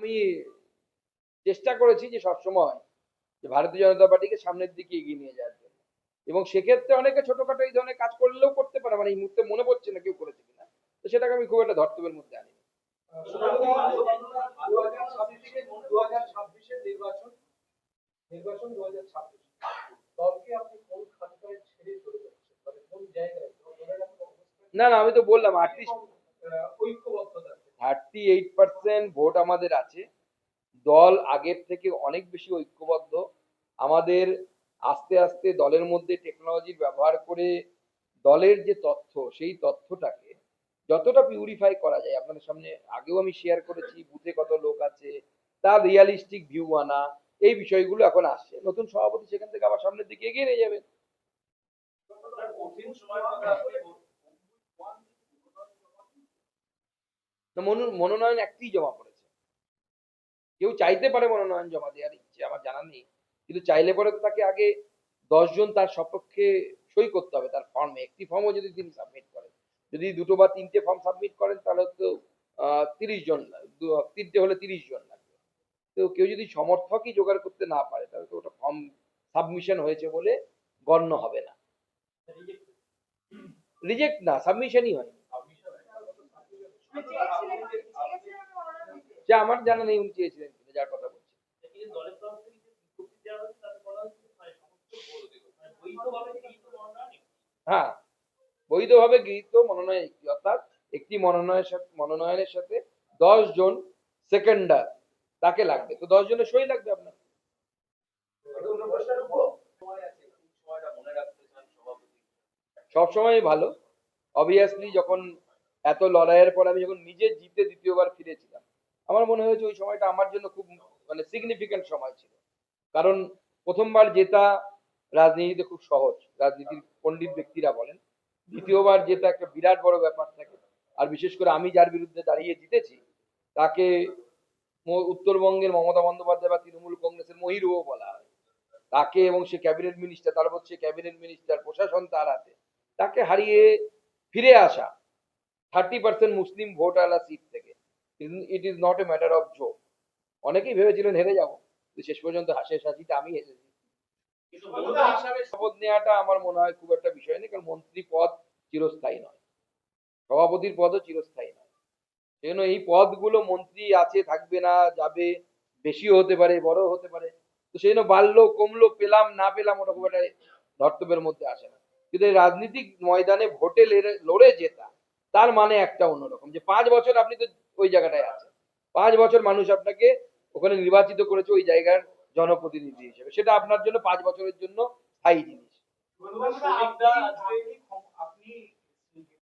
আমি চেষ্টা করেছি যে সবসময় যে ভারতীয় জনতা পার্টিকে সামনের দিকে এগিয়ে নিয়ে যাওয়ার জন্য। এবং সেক্ষেত্রে অনেকে ছোটখাটো এই ধরনের কাজ করলেও করতে পারে মানে এই মুহূর্তে মনে পড়ছে না কেউ করেছে কিনা। তো সেটাকে আমি খুব একটা ধর্তব্যের মধ্যে আনি নির্বাচন নির্বাচন দু হাজার ছাব্বিশ দলকে আপনি কোন খাতটায় ছেড়ে চলে যাচ্ছেন মানে কোন জায়গায় দলের আপনার অবস্থান না না আমি তো বললাম আটত্রিশ ঐক্যবদ্ধতা। থার্টি এইট পার্সেন্ট ভোট আমাদের আছে। দল আগের থেকে অনেক বেশি ঐক্যবদ্ধ। আমাদের আস্তে আস্তে দলের মধ্যে টেকনোলজির ব্যবহার করে দলের যে তথ্য, সেই তথ্যটাকে যতটা পিউরিফাই করা যায়, আপনাদের সামনে আগেও আমি শেয়ার করেছি, বুথে কত লোক আছে, তার রিয়ালিস্টিক ভিউ আনা, এই বিষয়গুলো এখন আসছে। নতুন সভাপতি সেখান থেকে আবার সামনের দিকে এগিয়ে নিয়ে যাবে কঠিন সময় মনোনয়ন একটি জমা পড়েছে। কেউ চাইতে পারে মনোনয়ন জমা দেওয়ার ইচ্ছে আমার জানা নেই। কিন্তু চাইলে পরে তো তাকে আগে দশজন তার সপক্ষে সই করতে হবে তার ফর্মে একটি ফর্মও যদি তিনি সাবমিট করেন। যদি দুটো বা তিনটে ফর্ম সাবমিট করেন তাহলে তো তিরিশ জন তিনটে হলে তিরিশ জন লাগবে। তো কেউ যদি সমর্থকই জোগাড় করতে না পারে তাহলে তো ওটা ফর্ম সাবমিশন হয়েছে বলে গণ্য হবে না। রিজেক্ট না সাবমিশনই হয়নি। যে আমার জানা নেই উনি চেয়েছিলেন কিনা, যার কথা বলছি। হ্যাঁ বৈধভাবে গৃহীত মনোনয়ন অর্থাৎ একটি মনোনয়নের সাথে মনোনয়নের সাথে দশ জন সেকেন্ডার তাকে লাগবে। তো দশ জনের সই লাগবে আপনার? সবসময় ভালো। অবভিয়াসলি যখন এত লড়াইয়ের পর আমি যখন নিজে জিতে দ্বিতীয়বার ফিরেছিলাম আমার মনে হয়েছে ওই সময়টা আমার জন্য খুব মানে সিগনিফিক্যান্ট সময় ছিল। কারণ প্রথমবার জেতা রাজনীতিতে খুব সহজ। রাজনীতির পণ্ডিত ব্যক্তিরা বলেন, দ্বিতীয়বার যেটা একটা বিরাট বড় ব্যাপার থাকে। আর বিশেষ করে আমি যার বিরুদ্ধে দাঁড়িয়ে জিতেছি, তাকে উত্তরবঙ্গের মমতা বন্দ্যোপাধ্যায় বা তৃণমূল কংগ্রেসের মহিরুও বলা হয়। তাকে এবং সে ক্যাবিনেট মিনিস্টার, তার উপর সে ক্যাবিনেট মিনিস্টার, প্রশাসন তার হাতে। তাকে হারিয়ে ফিরে আসা থার্টি পার্সেন্ট মুসলিম ভোটাররা সিট থেকে। It is not a matter of joke অনেকেই ভেবেছিলেন হেরে যাব শেষ পর্যন্ত হাসির সাথিতে আমি হিসাবে শপথ নেওয়াটা আমার মনে হয় খুব একটা বিষয় নেই কারণ মন্ত্রী পদ চিরস্থায়ী নয়। সভাপতির পদও চিরস্থায়ী নয়। সেজন্য এই পদগুলো মন্ত্রী আছে, থাকবে না, যাবে, বেশিও হতে পারে বড় হতে পারে। তো সেই জন্য বাড়লো, কমলো, পেলাম, না পেলাম ওটা খুব একটা ধর্তব্যের মধ্যে আসে না। কিন্তু এই রাজনীতিক ময়দানে ভোটে লড়ে জেতা, তার মানে একটা অন্যরকম। যে পাঁচ বছর আপনি তো ওই জায়গাটায় আছে। পাঁচ বছর মানুষ আপনাকে ওখানে নির্বাচিত করেছে ওই জায়গার জনপ্রতিনিধি হিসেবে। সেটা আপনার জন্য পাঁচ বছরের জন্য স্থায়ী জিনিস। আজকে